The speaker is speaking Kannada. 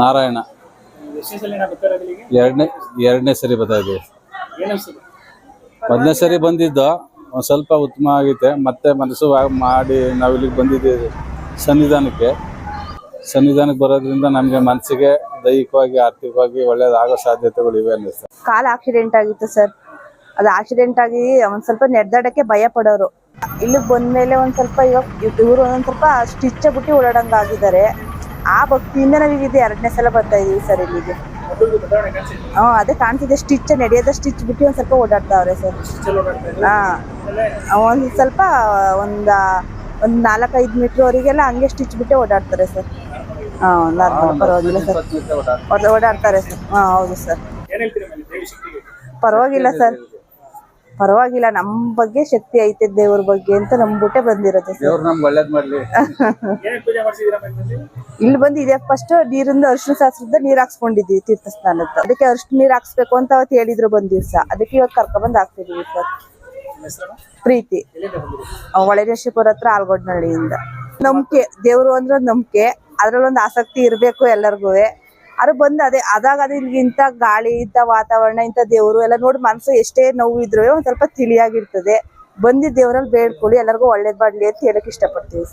ನಾರಾಯಣ. ಎರಡನೇ ಎರಡನೇ ಸರಿ ಬರ್ತಾ ಇದ್ದೀವಿ ಮೊದಲನೇ ಸರಿ. ಬಂದಿದ್ದು ಒಂದು ಸ್ವಲ್ಪ ಉತ್ತಮ ಆಗೈತೆ. ಮತ್ತೆ ಮನಸ್ಸು ಮಾಡಿ ನಾವು ಇಲ್ಲಿಗೆ ಬಂದಿದ್ದೀವಿ ಸನ್ನಿಧಾನಕ್ಕೆ. ಸನ್ನಿಧಾನಕ್ಕೆ ಬರೋದ್ರಿಂದ ನಮಗೆ ಮನಸ್ಸಿಗೆ ದೈಹಿಕವಾಗಿ ಆರ್ಥಿಕವಾಗಿ ಒಳ್ಳೇದಾಗೋ ಸಾಧ್ಯತೆಗಳು ಇವೆ ಅನ್ನಿಸ್ತದೆ ಕಾಲ ಆಕ್ಸಿಡೆಂಟ್ ಆಗಿತ್ತು ಸರ್. ಅದು ಆಕ್ಸಿಡೆಂಟ್ ಆಗಿ ಒಂದು ಸ್ವಲ್ಪ ನಡೆದಾಡಕ್ಕೆ ಭಯ ಪಡೋರು. ಇಲ್ಲಿಗೆ ಬಂದ್ಮೇಲೆ ಒಂದು ಸ್ವಲ್ಪ ಇವಾಗ ಇವರು ಒಂದೊಂದು ಸ್ವಲ್ಪ ಸ್ಟಿಚ್ ಬಿಟ್ಟು ಓಡಾಡಂಗ ಆಗಿದ್ದಾರೆ. ಆ ಭಕ್ತಿಯಿಂದ ನಾವೀಗ ಇದು ಎರಡನೇ ಸಲ ಬರ್ತಾ ಇದೀವಿ ಸರ್ ಇಲ್ಲಿಗೆ. ಹ್ಞೂ ಅದೇ ಕಾಣ್ತಿದೆ ಸ್ಟಿಚ್ ನಡೆಯೋದ ಸ್ಟಿಚ್ ಬಿಟ್ಟು ಒಂದು ಸ್ವಲ್ಪ ಓಡಾಡ್ತಾವ್ರೆ ಸರ್. ಹಾಂ ಹಾ ಒಂದ್ ಸ್ವಲ್ಪ ಒಂದ ಒಂದು ನಾಲ್ಕೈದು ಮೀಟರ್ವರೆಗೆಲ್ಲ ಹಂಗೆ ಸ್ಟಿಚ್ ಬಿಟ್ಟೆ ಓಡಾಡ್ತಾರೆ ಸರ್. ಹಾಂ ಒಂದು ಅರ್ಧ ಪರವಾಗಿಲ್ಲ ಸರ್. ಓಡ- ಓಡಾಡ್ತಾರೆ. ಸರ್. ಹಾಂ ಹೌದು ಸರ್. ಪರವಾಗಿಲ್ಲ ಸರ್. ಪರವಾಗಿಲ್ಲ ನಮ್ ಬಗ್ಗೆ ಶಕ್ತಿ ಐತೆ ದೇವ್ರ ಬಗ್ಗೆ ಅಂತ ನಂಬಿಟ್ಟೆ ಬಂದಿರೋದು. ಸರ್ ದೇವ್ರು ನಮ್ಗೆ ಒಳ್ಳೇದು ಮಾಡಲಿ. ಏನೇನ್ ಪೂಜೆ ಮಾಡ್ಸಿದೀರ ಇಲ್ಲಿ ಬಂದು ಇದೆ ಫಸ್ಟ್ ನೀರಿಂದ ಅರ್ಶಿನ ಶಾಸ್ತ್ರದ ನೀರ್ ಹಾಕ್ಸ್ಕೊಂಡಿದ್ವಿ ತೀರ್ಥ ಸ್ನಾನದ ಅದಕ್ಕೆ ಅರ್ಶಿನ ನೀರ್ ಹಾಕ್ಸ್ಬೇಕು ಅಂತ ಅವತ್ತು ಹೇಳಿದ್ರು ಬಂದ್ ದಿವ್ಸ. ಅದಕ್ಕೆ ಇವತ್ತು ಕರ್ಕೊಂಡ್ ಹಾಕ್ತಿದೀವಿ ಸರ್ ಪ್ರೀತಿ. ಒಳರೇಶಿಪುರ ಹತ್ರ ಆಲ್ಗೋಡ್ನಹಳ್ಳಿಯಿಂದ ನಂಬಿಕೆ ದೇವ್ರು ಅಂದ್ರೆ ನಂಬಿಕೆ. ಅದ್ರಲ್ಲೊಂದು ಆಸಕ್ತಿ ಇರ್ಬೇಕು ಎಲ್ಲರಿಗೂ ಅದು ಬಂದು ಅದೇ ಅದಾಗ ಅದು ಇಲ್ಲಿ ಗಾಳಿ ಇಂತ ವಾತಾವರಣ ಇಂತ ದೇವರು ಎಲ್ಲ ನೋಡಿ ಮನಸ್ಸು ಎಷ್ಟೇ ನೋವು ಇದ್ರು ಒಂದ್ ಸ್ವಲ್ಪ ತಿಳಿಯಾಗಿರ್ತದೆ. ಬಂದಿದ್ದ ದೇವರಲ್ಲಿ ಬೇಡ್ಕೊಳ್ಳಿ, ಎಲ್ಲರಿಗೂ ಒಳ್ಳೇದ್ ಮಾಡ್ಲಿ ಅಂತ ಹೇಳಕ್ ಇಷ್ಟಪಡ್ತೀವಿ.